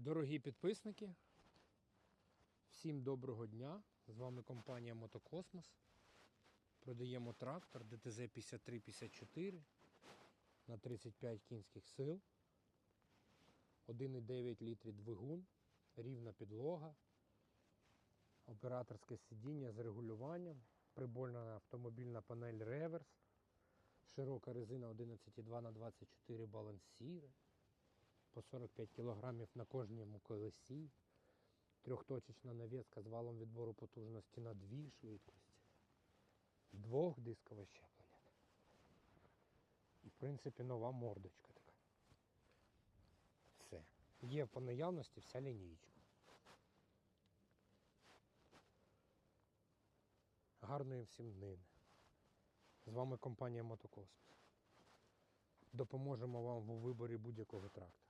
Дорогі підписники, всім доброго дня. З вами компанія Мотокосмос. Продаємо трактор ДТЗ 5354 на 35 кінських сил. 1,9 літрів двигун, рівна підлога, операторське сидіння з регулюванням, прибольна автомобільна панель реверс, широка резина 11,2 на 24 балансіри по 45 кг на кожному колесі. Трьохточечна навіска з валом відбору потужності на дві швидкості. Двохдискове щеплення. І в принципі нова мордочка така. Все. Є по наявності вся лінійка. Гарної всім днини. З вами компанія Мотокосмос. Допоможемо вам у виборі будь-якого трактора.